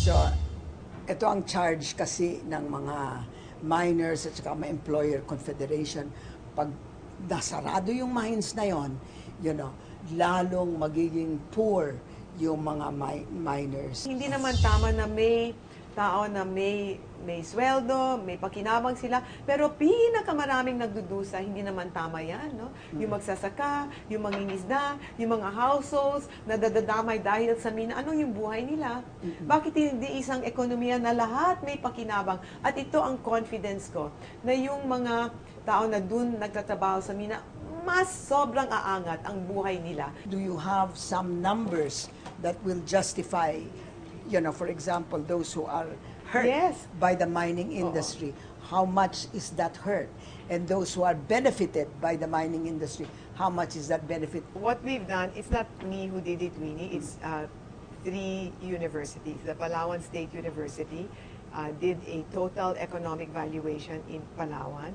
So, ito ang charge kasi ng mga miners at saka mga employer confederation. Pag nasarado yung mines na yon, you know, lalong magiging poor yung mga mi- miners. Hindi naman tama na may tao na may may sweldo, may pakinabang sila, pero pinakamaraming nagdudusa, hindi naman tama yan, no? Yung magsasaka, yung mangingisda, yung mga households, na dadadamay dahil sa mina, anong yung buhay nila? Bakit hindi isang ekonomiya na lahat may pakinabang? At ito ang confidence ko, na yung mga tao na dun nagtatrabaho sa mina, mas sobrang aangat ang buhay nila. Do you have some numbers that will justify, you know, for example, those who are hurt Yes. by the mining industry? How much is that hurt? And those who are benefited by the mining industry, how much is that benefit? what we've done, it's not me who did it, Winnie. It's uh, three universities. The Palawan State University uh, did a total economic valuation in Palawan.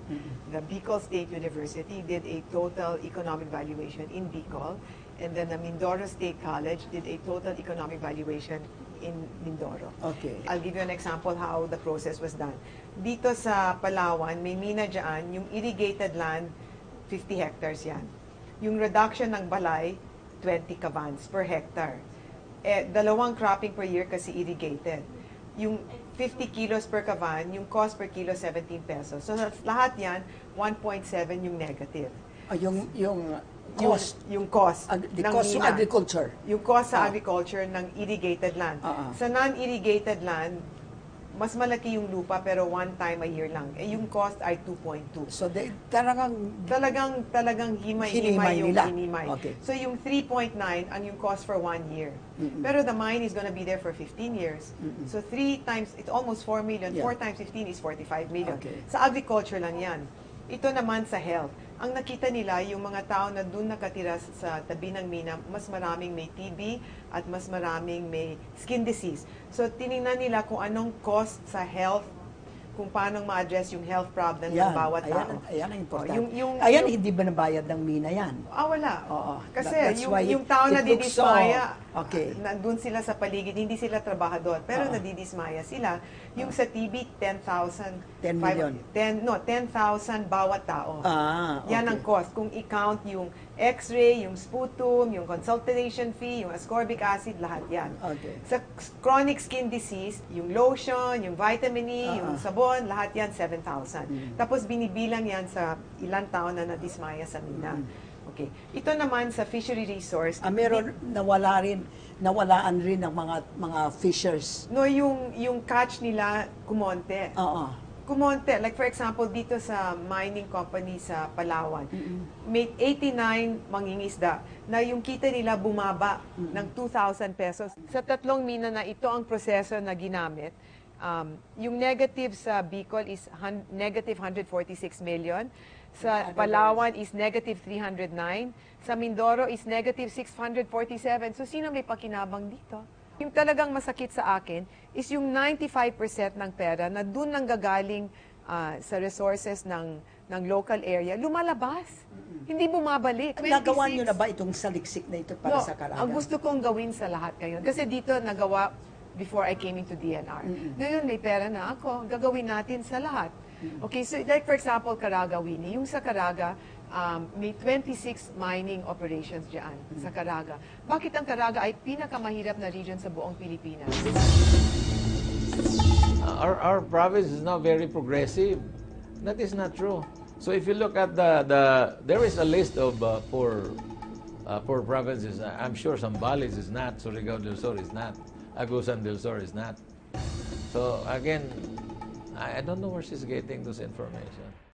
The Bicol State University did a total economic valuation in Bicol. And then the Mindoro State College did a total economic valuation in Mindoro. Okay. I'll give you an example how the process was done. Dito sa Palawan, may mina dyan, yung irrigated land, 50 hectares yan. Yung reduction ng balay, 20 kavans per hectare. Eh, dalawang cropping per year kasi irrigated. Yung 50 kilos per kavan, yung cost per kilo 17 pesos. So lahat yan, 1.7 yung negative. Ah, yung, yung Yung, cost, yung cost ag- the ng cost mina. agriculture. Yung cost sa Ah. agriculture ng irrigated land. Ah. Sa non-irrigated land, mas malaki yung lupa pero one time a year lang. Eh yung cost ay 2.2. So, they, talagang Talagang talagang himay-himay yung nila. hinimay. Okay. So yung 3.9 ang yung cost for one year. Pero the mine is gonna be there for 15 years. So three times, it's almost 4 million. Yeah. 4 times 15 is 45 million. Okay. Sa agriculture lang yan. Ito naman sa health. Ang nakita nila, yung mga tao na doon nakatira sa tabi ng mina, mas maraming may TB at mas maraming may skin disease. So tiningnan nila kung anong cost sa health, kung paano ma-address yung health problem ng bawat ayan, tao. ayan ang importante. Oh, yung- yung- ayan, yung- hindi ba nabayad ng mina yan? Ah, wala. Oo. Kasi That- yung, yung tao na looks so- didismaya, Okay. nandun sila sa paligid, hindi sila trabahador, pero Oo. nadidismaya sila. Yung sa TB, 10,000. 10 five- million. 10, no, 10,000 bawat tao. Ah, Yan okay. ang cost. Kung i-count yung x-ray, yung sputum, yung consultation fee, yung ascorbic acid, lahat yan. Okay. Sa chronic skin disease, yung lotion, yung vitamin E, Ah, yung ah. sabon, lahat yan 7,000. Tapos binibilang yan sa ilang taon na nadismaya sa mina. Okay. Ito naman sa fishery resource. Ah, meron, nawala rin, nawalaan rin ng mga mga fishers. No, yung, yung catch nila kumonte. Oo. Kumonte. Like for example, dito sa mining company sa Palawan, may 89 mangingisda na yung kita nila bumaba ng 2,000 pesos. Sa tatlong mina na ito ang proseso na ginamit, um, yung negative sa Bicol is negative 146 million. Sa Palawan is negative 309. Sa Mindoro is negative 647. So, sino may pakinabang dito? Yung talagang masakit sa akin is yung 95% ng pera na doon nang gagaling ah, sa resources ng ng local area, lumalabas. Hindi bumabalik. Nagawa nyo 26 na ba itong saliksik na ito para No, sa Caraga? ang gusto kong gawin sa lahat ngayon, kasi dito nagawa before I came into DNR. Ngayon may pera na ako, gagawin natin sa lahat. Okay, so like for example, Caraga, Winnie, yung sa Caraga, um, may 26 mining operations dyan sa Caraga. Bakit ang Caraga ay pinakamahirap na region sa buong Pilipinas? our, our province is now very progressive. That is not true. So if you look at the, the there is a list of uh, poor, uh, poor provinces. I'm sure Zambales is not, Surigao del Sur is not, Agusan del Sur is not. So again, I, I don't know where she's getting this information.